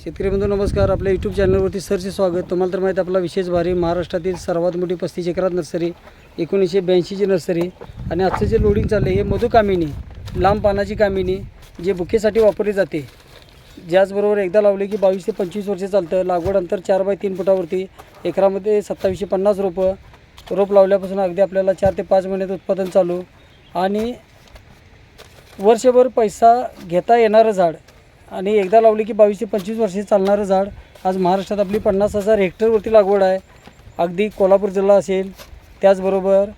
शेतकरी बंधू नमस्कार. आपल्या यूट्यूब चॅनलवरती सरचे स्वागत. तुम्हाला तर माहीत आपला विशेष भारी महाराष्ट्रातील सर्वात मोठी पस्तीस एकरात नर्सरी एकोणीसशे ब्याऐंशीची नर्सरी आणि आजचं जे लोडिंग चाललं आहे हे मधुकामिनी लांब पानाची कामिनी जे बुकेसाठी वापरली जाते. ज्याचबरोबर एकदा लावले की बावीस ते पंचवीस वर्ष चालतं. लागवड अंतर चार बाय तीन फुटावरती. एकरामध्ये सत्तावीसशे पन्नास रोपं रोप लावल्यापासून अगदी आपल्याला चार ते पाच महिन्यात उत्पादन चालू. आणि वर्षभर पैसा घेता येणारं झाड आणि एकदा लावली की बावीस ते पंचवीस वर्षे चालणारं झाड. आज महाराष्ट्रात आपली पन्नास हजार हेक्टरवरती लागवड आहे. अगदी कोल्हापूर जिल्हा असेल त्याचबरोबर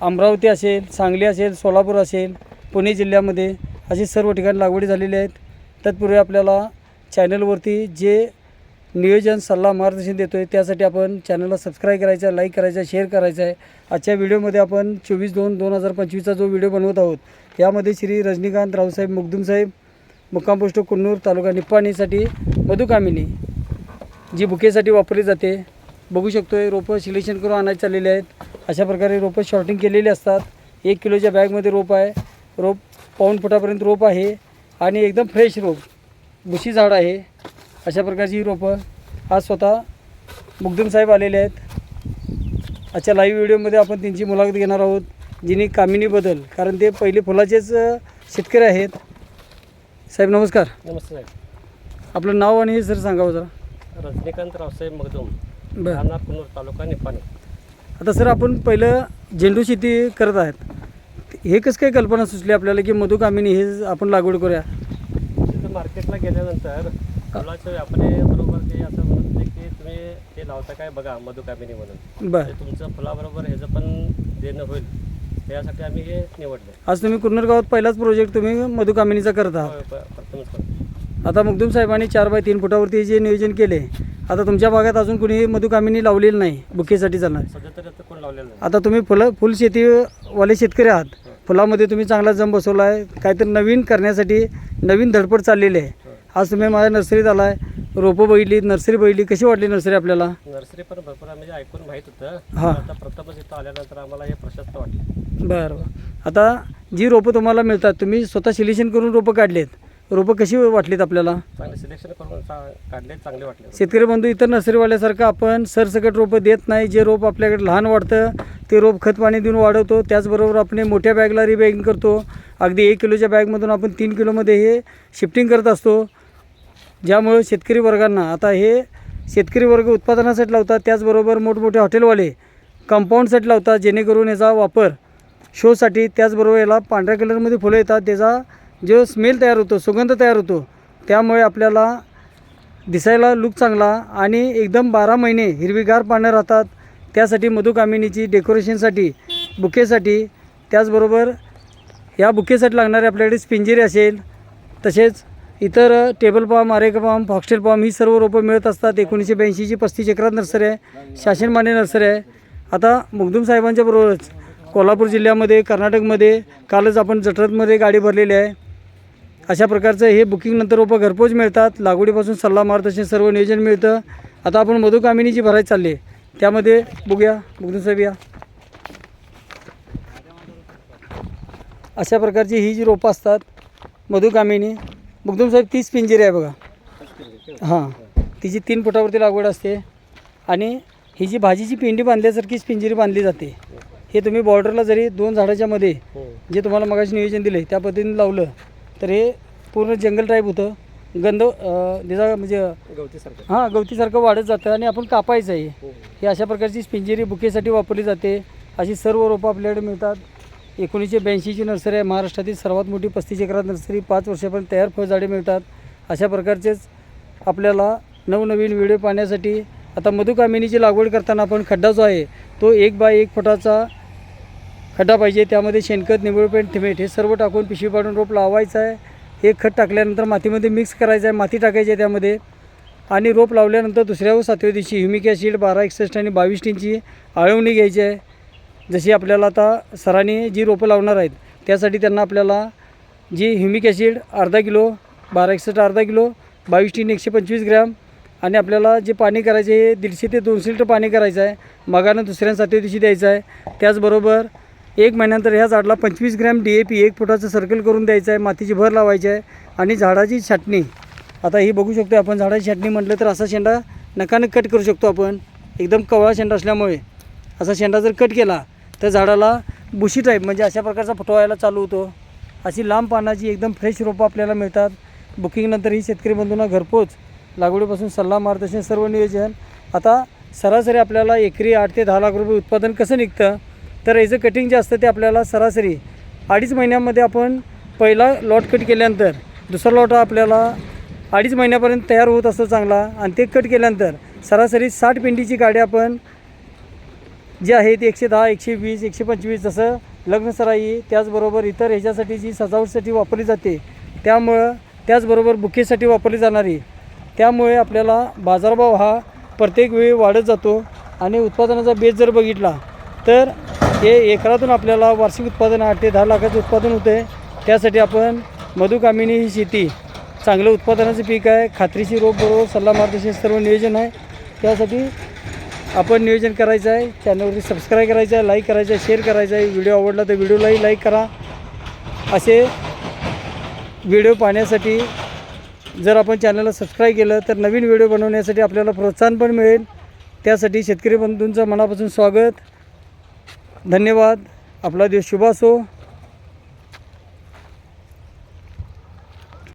अमरावती असेल सांगली असेल सोलापूर असेल पुणे जिल्ह्यामध्ये अशी सर्व ठिकाणी लागवडी झालेली आहेत. तत्पूर्वी आपल्याला चॅनलवरती जे नियोजन सल्ला मार्गदर्शन देतो आहे त्यासाठी आपण चॅनलला सबस्क्राईब करायचं आहे लाईक करायचं आहे शेअर करायचं आहे. आजच्या व्हिडिओमध्ये आपण चोवीस दोन दोन हजार पंचवीसचा जो व्हिडिओ बनवत आहोत यामध्ये श्री रजनीकांत रावसाहेब मुगदुमसाहेब मुक्कामपुष्ट कुन्नूर तालुका निप्पाणीसाठी मधुकामिनी जी बुकेसाठी वापरली जाते. बघू शकतो आहे रोपं सिलेक्शन करून आणायचे चाललेले आहेत. अशा प्रकारे रोपं शॉर्टिंग केलेली असतात. एक किलोच्या बॅगमध्ये रोप आहे. रोप पाऊण फुटापर्यंत रोप आहे. आणि एकदम फ्रेश रोप. बुशी झाड आहे. अशा प्रकारची ही रोपं आज स्वतः मुग्दम साहेब आलेले आहेत. आजच्या लाईव्ह व्हिडिओमध्ये आपण त्यांची मुलाखत घेणार आहोत जिनी कामिनीबद्दल. कारण ते पहिले फुलाचेच शेतकरी आहेत. साहेब नमस्कार. नमस्ते साहेब. आपलं नाव आणि हे सर सांगावं जरा. रजनीकांत रावसाहेब मगदूम. बरं. राहणार तालुका निपाणी. आता सर आपण पहिलं झेंडू शेती करत आहेत. हे कसं काय कल्पना सुचली आपल्याला की मधु कामिनी हे आपण लागवड करूया? तिथं मार्केटला गेल्यानंतर फुलाच्या व्यापारी बरोबर ते असं म्हणत होते की तुम्ही ते लावता काय बघा मधुकामिनी म्हणून. बरं. ते तुमचं फुलाबरोबर ह्याचं पण देणं होईल. त्यासाठी आम्ही हे निवडले. आज तुम्ही कुन्नर गावात पहिलाच प्रोजेक्ट तुम्ही मधु कामिनीचा करत आहात. प्रथमच करतो. आता मुग्दुम साहेबांनी चार बाय तीन फुटावरती जे नियोजन केले आता तुमच्या भागात अजून कुणी मधु कामिनी लावलेली नाही बुकेसाठी चालणार सध्या तर आता कोण लावलेलं नाही. आता तुम्ही फुलं फुल शेतीवाले शेतकरी आहात. फुलामध्ये तुम्ही चांगला जम बसवला आहे काहीतरी नवीन करण्यासाठी नवीन धडपड चाललेली आहे. आज तुम्ही माझ्या नर्सरीत आला आहे रोपं बघितली नर्सरी बघितली कशी वाटली नर्सरी आपल्याला? नर्सरी पण भरपूर म्हणजे ऐकून माहीत होतं. हा. आता प्रथमच इथं आल्यानंतर आम्हाला हे प्रशस्त वाटलं. बरं बरं. आता जी रोपं तुम्हाला मिळतात तुम्ही स्वतः सिलेक्शन करून रोपं काढलेत. रोपं कशी वाटलीत आपल्याला? चांगले सिलेक्शन करून चा- काढले चांगले वाटले. शेतकरी बंधू इतर नर्सरीवाल्यासारखं आपण सरसकट रोपं देत नाही. जे रोप आपल्याकडे लहान वाढतं ते रोप खत पाणी देऊन वाढवतो. त्याचबरोबर आपण हे मोठ्या बॅगला रिबॅगिंग करतो. अगदी एक किलोच्या बॅगमधून आपण तीन किलोमध्ये हे शिफ्टिंग करत असतो. ज्यामुळे शेतकरी वर्गांना आता हे शेतकरी वर्ग उत्पादनासाठी लावतात त्याचबरोबर मोठमोठे हॉटेलवाले कंपाऊंडसाठी लावतात जेणेकरून याचा वापर शोसाठी त्याचबरोबर याला पांढऱ्या कलरमध्ये फुलं येतात त्याचा जो स्मेल तयार होतो सुगंध तयार होतो त्यामुळे आपल्याला दिसायला लुक चांगला आणि एकदम बारा महिने हिरवीगार पानं राहतात. त्यासाठी मधुकामिनीची डेकोरेशनसाठी बुकेसाठी त्याचबरोबर या बुकेसाठी लागणारे आपल्याकडे स्पिंजेरी असेल तसेच इतर table palm areca palm foxtail palm ही सर्व रोपं मिळत असतात. एकोणीसशे ब्याऐंशीची पस्तीस एकरात नर्सरी आहे. शासनमान्य नर्सरी आहे. आता मुगदुम साहेबांच्या बरोबरच कोल्हापूर जिल्ह्यामध्ये कर्नाटकमध्ये कालच आपण जठरतमध्ये गाडी भरलेली आहे. अशा प्रकारचं हे बुकिंगनंतर रोपं घरपोच मिळतात. लागवडीपासून सल्ला मार्गदर्शन सर्व नियोजन मिळतं. आता आपण मधुकामिनी जी भरायची चालली आहे. त्यामध्ये बघूया. मुगदुम साहेब या. अशा प्रकारची ही जी रोपं असतात मधुकामिनी मुगदुम साहेब तीस पिंजिरी आहे बघा. हां. तिची तीन फुटावरती लागवड असते. आणि ही जी भाजीची पिंडी बांधल्यासारखीच पिंजिरी बांधली जाते. हे तुम्ही बॉर्डरला जरी दोन झाडाच्या मध्ये जे तुम्हाला मगाशी नियोजन दिले त्या पद्धतीने लावलं तर हे पूर्ण जंगल टाईप होतं. गंध त्याचा म्हणजे गवतीसारखं. हां गवतीसारखं वाढत जातं आणि आपण कापायचं आहे. ही. अशा प्रकारची पिंजेरी बुकेसाठी वापरली जाते. अशी सर्व रोपं आपल्याकडे मिळतात. एकोणीसशे ब्याऐंशीची नर्सरी आहे. महाराष्ट्रातील सर्वात मोठी पस्तीस एकरात नर्सरी पाच वर्षापर्यंत तयार फळझाडे मिळतात. अशा प्रकारचेच आपल्याला नवनवीन व्हिडिओ पाहण्यासाठी आता मधुकामिनीची लागवड करताना आपण खड्डा जो आहे तो एक बाय एक फुटाचा खड्डा पाहिजे. त्यामध्ये शेणखत निंबळपेंट थिमेट हे सर्व टाकून पिशवी पाडून रोप लावायचं आहे. हे खत टाकल्यानंतर मातीमध्ये मिक्स करायचं आहे. माती टाकायची आहे त्यामध्ये आणि रोप लावल्यानंतर दुसऱ्या व सातव्या दिवशी ह्युमिक ॲसिड बारा एकसष्ट आणि बावीस टींची आळवणी घ्यायची आहे. जशी आपल्याला आता सरांनी जी रोपं लावणार आहेत त्यासाठी त्यांना आपल्याला जी ह्युमिक ॲसिड अर्धा किलो बारा एकसष्ट अर्धा किलो बावीस टीन एकशे पंचवीस ग्रॅम आणि आपल्याला जे पाणी करायचे हे दीडशे ते दोनशे लिटर पाणी करायचं आहे मगानं दुसऱ्या सातव्या दिवशी द्यायचं आहे. त्याचबरोबर एक महिन्यानंतर ह्या झाडाला पंचवीस ग्रॅम डी ए पी एक फुटाचं सर्कल करून द्यायचं आहे मातीची भर लावायची आहे आणि झाडाची छाटणी. आता ही बघू शकतो आपण झाडाची छाटणी म्हटलं तर असा शेंडा नकानक कट करू शकतो आपण. एकदम कवळा शेंडा असल्यामुळे असा शेंडा जर कट केला त्या झाडाला बुशी टाईप म्हणजे अशा प्रकारचा फुटवायला चालू होतो. अशी लांब पानाची एकदम फ्रेश रोपं आपल्याला मिळतात. बुकिंगनंतर ही शेतकरी बंधूंना घरपोच. लागवडीपासून सल्ला मार्गदर्शन सर्व नियोजन. आता सरासरी आपल्याला एकरी आठ ते दहा लाख रुपये उत्पादन कसं निघतं? तर याचं कटिंग जे असतं ते आपल्याला सरासरी अडीच महिन्यामध्ये आपण पहिला लॉट कट केल्यानंतर दुसरा लॉट हा आपल्याला अडीच महिन्यापर्यंत तयार होत असतो चांगला. आणि ते कट केल्यानंतर सरासरी साठ पिंडीची गाडी आपण जी आहे ती एकशे दहा एकशे वीस एकशे पंचवीस जसं लग्नसराई त्याचबरोबर इतर ह्याच्यासाठी जी सजावटसाठी वापरली जाते त्यामुळं त्याचबरोबर बुकेसाठी वापरली जाणारी त्यामुळे आपल्याला बाजारभाव हा प्रत्येक वेळी वाढत जातो आणि उत्पादनाचा बेस जर बघितला तर हे एकरातून आपल्याला वार्षिक उत्पादन आठ ते दहा लाखाचं उत्पादन होते त्यासाठी आपण मधुकामिनी ही शेती चांगलं उत्पादनाचं पीक आहे खात्रीशी रोग बरोबर सल्ला मार्गदर्शन सर्व नियोजन आहे. त्यासाठी आपण नियोजन करायचं आहे. चॅनलवरती सबस्क्राईब करायचं आहे लाईक करायचं आहे शेअर करायचं आहे. व्हिडिओ आवडला तर व्हिडिओलाही लाईक करा. असे व्हिडिओ पाहण्यासाठी जर आपण चॅनलला सबस्क्राईब केलं तर नवीन व्हिडिओ बनवण्यासाठी आपल्याला प्रोत्साहन पण मिळेल. त्यासाठी शेतकरी बंधूंचं मनापासून स्वागत. धन्यवाद. आपला दिवस शुभ असो.